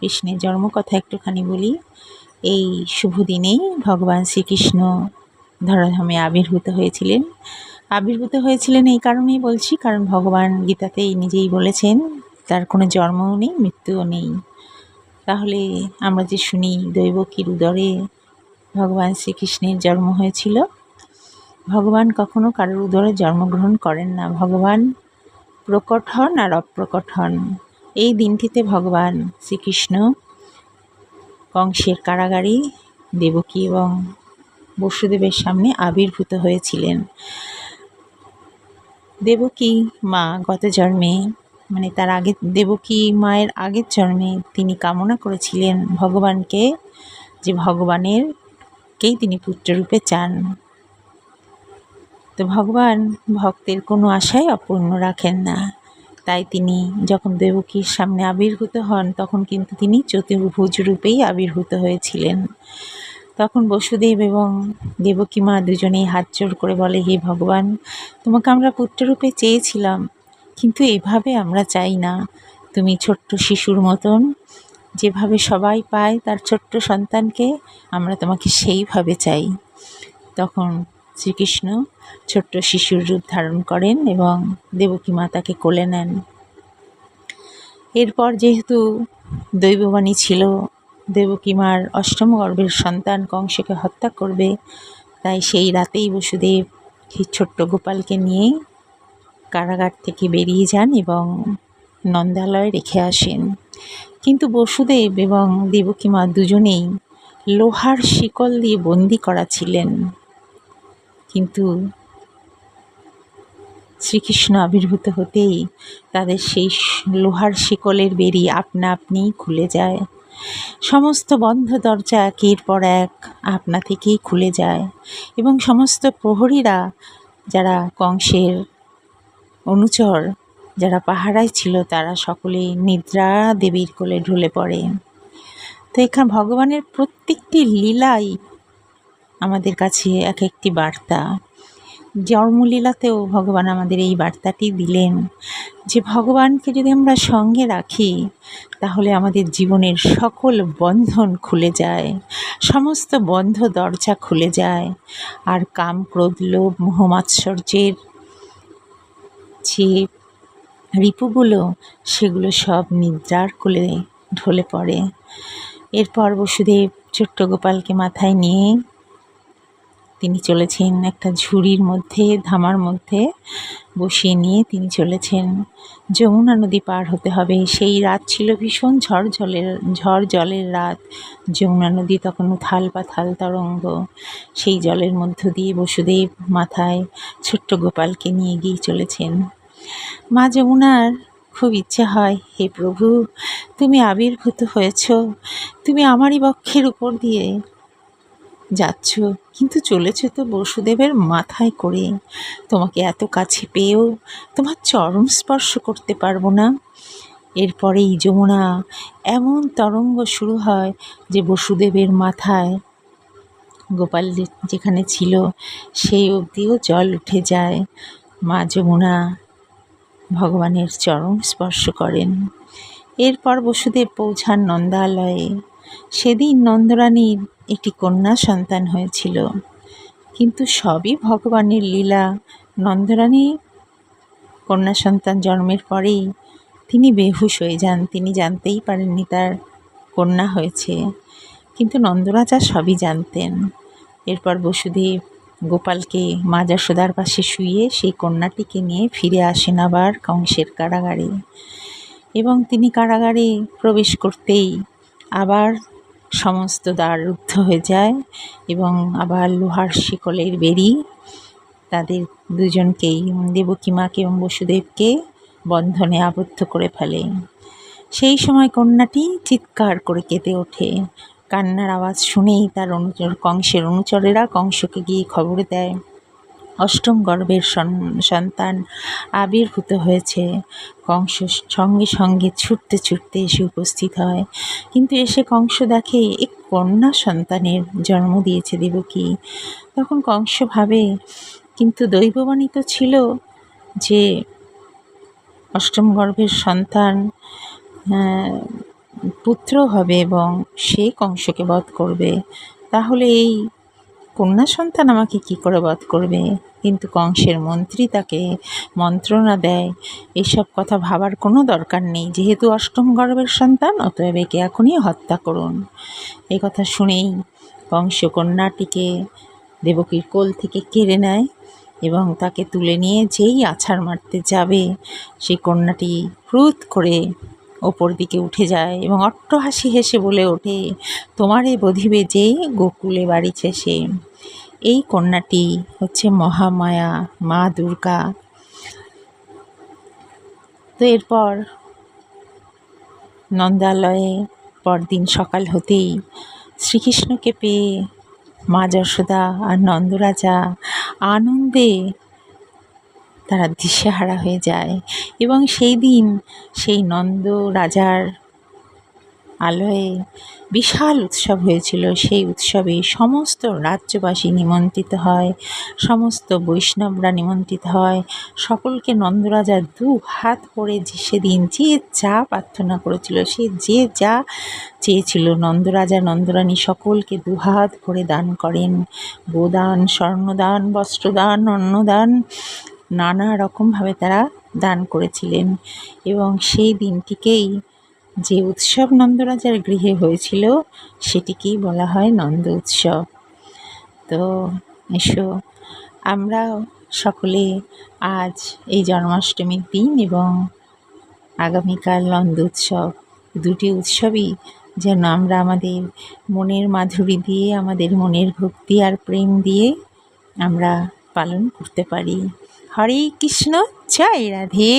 কৃষ্ণের জন্মকথা একটুখানি বলি। এই শুভ দিনেই ভগবান শ্রীকৃষ্ণ ধরাধামে আবির্ভূত হয়েছিলেন। আবির্ভূত হয়েছিলেন এই কারণেই বলছি, কারণ ভগবান গীতাতেই নিজেই বলেছেন, তার কোনো জন্মও নেই, মৃত্যুও নেই। তাহলে আমরা যে শুনি দৈবকীর উদরে ভগবান শ্রীকৃষ্ণের জন্ম হয়েছিল, ভগবান কখনো কারোর উদরে জন্মগ্রহণ করেন না। ভগবান প্রকট হন আর অপ্রকট হন। এই দিনটিতে ভগবান শ্রীকৃষ্ণ কংসের কারাগারে দেবকী এবং বসুদেবের সামনে আবির্ভূত হয়েছিলেন। দেবকী মা গত জন্মে মানে তার আগে, দেবকী মায়ের আগের জন্মে তিনি কামনা করেছিলেন ভগবানকে যে ভগবানের কেই তিনি পুত্ররূপে চান। তো ভগবান ভক্তের কোনো আশাই অপূর্ণ রাখেন না। তাই তিনি যখন দেবকীর সামনে আবির্ভূত হন, তখন কিন্তু তিনি চতুর্ভুজ রূপেই আবির্ভূত হয়েছিলেন। তখন বসুদেব এবং দেবকী মা দুজনেই হাত জোর করে বলে, হে ভগবান, তোমাকে আমরা পুত্ররূপে চেয়েছিলাম, কিন্তু এভাবে আমরা চাই না। তুমি ছোট্ট শিশুর মতন যেভাবে সবাই পায় তার ছোট্ট সন্তানকে, আমরা তোমাকে সেইভাবে চাই। তখন শ্রীকৃষ্ণ ছোট্ট শিশুর রূপ ধারণ করেন এবং দেবকী মাতাকে কোলে নেন। এরপর যেহেতু দৈববাণী ছিল, দেবকী মার অষ্টম গর্ভের সন্তান কংসকে হত্যা করবে, তাই সেই রাতেই বসুদেব সেই ছোট্ট গোপালকে নিয়ে কারাগার থেকে বেরিয়ে যান এবং নন্দালয়ে রেখে আসেন। কিন্তু বসুদেব এবং দেবকী মা দুজনেই লোহার শিকল দিয়ে বন্দি করা ছিলেন। কিন্তু শ্রীকৃষ্ণ আবির্ভূত হতেই তাদের সেই লোহার শিকলের বেরি আপনা আপনিই খুলে যায়। সমস্ত বন্ধ দরজা একের পর এক আপনা থেকেই খুলে যায় এবং সমস্ত প্রহরীরা যারা কংসের অনুচর, যারা পাহারায় ছিল, তারা সকলেই নিদ্রা দেবীর কোলে ঢলে পড়ে। তো এখানে ভগবানের প্রত্যেকটি লীলাই আমাদের কাছে এক একটি বার্তা। জন্মলীলাতেও ভগবান আমাদের এই বার্তাটি দিলেন যে, ভগবানকে যদি আমরা সঙ্গে রাখি, তাহলে আমাদের জীবনের সকল বন্ধন খুলে যায়, সমস্ত বন্ধ দরজা খুলে যায়। আর কাম, ক্রোধ, লোভ মোহমাৎসর্যের যে রিপুগুলো, সেগুলো সব নিদ্রার কোলে ঢলে পড়ে। এরপর বসুদেব ছোট্ট গোপালকে মাথায় নিয়ে তিনি চলেছেন একটা ঝুড়ির মধ্যে, ধামার মধ্যে বসিয়ে নিয়ে তিনি চলেছেন। যমুনা নদী পার হতে হবে। সেই রাত ছিল ভীষণ ঝড় জলের ঝড় জলের রাত। যমুনা নদী তখন উথাল পাথাল তরঙ্গ। সেই জলের মধ্য দিয়ে বসুদেব মাথায় ছোট্ট গোপালকে নিয়ে গিয়ে চলেছেন। মা যমুনার খুব ইচ্ছা হয়, হে প্রভু, তুমি আবির্ভূত হয়েছ। তুমি আমারই বক্ষের উপর দিয়ে যাচ্ছ, কিন্তু চলেছে তো বসুদেবের মাথায় করে। তোমাকে এত কাছে পেয়েও তোমার চরম স্পর্শ করতে পারব না। এরপরেই যমুনা, এমন তরঙ্গ শুরু হয় যে বসুদেবের মাথায়। গোপাল যেখানে ছিল, সেই অবধিও জল উঠে যায়। মা যমুনা ভগবানের চরম স্পর্শ করেন। এরপর বসুদেব পৌঁছান নন্দালয়ে। সেদিন নন্দরানীর একটি কন্যা সন্তান হয়েছিল। কিন্তু সবই ভগবানের লীলা। নন্দরানী কন্যা সন্তান জন্মের পরেই তিনি বেহুশ হয়ে যান। তিনি জানতেই পারেননি তার কন্যা হয়েছে। কিন্তু নন্দরাজা সবই জানতেন। এরপর বসুদেব গোপালকে মা পাশে শুয়ে সেই কন্যাটিকে নিয়ে ফিরে আসেন আবার কংসের কারাগারে। এবং তিনি কারাগারে প্রবেশ করতেই আবার সমস্ত দ্বার রুদ্ধ হয়ে যায় এবং আবার লোহার শিকলের বেরি তাদের দুজনকেই দেবকী মাকে এবং বসুদেবকে বন্ধনে আবদ্ধ করে ফেলে। সেই সময় কন্যাটি চিৎকার করে কেঁদে ওঠে। কান্নার আওয়াজ শুনেই তার অনুচর কংসের অনুচরেরা কংসকে গিয়ে খবর দেয়। অষ্টম গর্ভের সন্তান আবির্ভূত হয়েছে। কংস সঙ্গে সঙ্গে ছুটতে ছুটতে এসে উপস্থিত হয়। কিন্তু এসে কংস দেখে এক কন্যা সন্তানের জন্ম দিয়েছে দেবকী। তখন কংস ভাবে, কিন্তু দৈববাণী তো ছিল যে অষ্টম গর্ভের সন্তান পুত্র হবে এবং সে কংসকে বধ করবে। তাহলে এই কন্যা সন্তান আমাকে কি করে বধ করবে? কিন্তু কংসের মন্ত্রী তাকে মন্ত্রণা দেয়। এসব কথা ভাবার কোনো দরকার নেই। যেহেতু অষ্টম গর্ভের সন্তান, অতএব একে এখনই হত্যা করুন। এই কথা শুনেই কংস কন্যাটিকে দেবকীর কোল থেকে কেড়ে নেয় এবং তাকে তুলে নিয়ে যেই আছাড় মারতে যাবে, সেই কন্যাটি ক্রুত করে ওপর দিকে উঠে যায় এবং অট্টহাসি হেসে বলে ওঠে, তোমার তোমারে বধিবে যে গোকুলে বাড়িছে সে। এই কন্যাটি হচ্ছে মহামায়া, মা দুর্গা। তো এরপর নন্দালয়ে পরদিন সকাল হতেই শ্রীকৃষ্ণকে পেয়ে মা যশোদা আর নন্দরাজা আনন্দে তারা দিশেহারা হয়ে যায়। এবং সেই দিন সেই নন্দ রাজার আলয়ে বিশাল উৎসব হয়েছিল। সেই উৎসবে সমস্ত রাজ্যবাসী নিমন্ত্রিত হয়, সমস্ত বৈষ্ণবরা নিমন্ত্রিত হয়। সকলকে নন্দরাজা দু হাত করে সেদিন যে যা প্রার্থনা করেছিল, সে যে যা চেয়েছিল নন্দরাজা নন্দরানী সকলকে দুহাত ভরে দান করেন। গোদান, স্বর্ণদান, বস্ত্রদান, অন্নদান নানা রকমভাবে তারা দান করেছিলেন এবং সেই দিনটিকেই যে উৎসব নন্দরাজার গৃহে হয়েছিল, সেটিকেই বলা হয় নন্দ উৎসব। তো এসো, আমরাও সকলে আজ এই জন্মাষ্টমীর দিন এবং আগামীকাল নন্দ উৎসব, দুটি উৎসবই যেন আমরা আমাদের মনের মাধুরী দিয়ে, আমাদের মনের ভক্তি আর প্রেম দিয়ে আমরা পালন করতে পারি। হরে কৃষ্ণ জয় রাধে।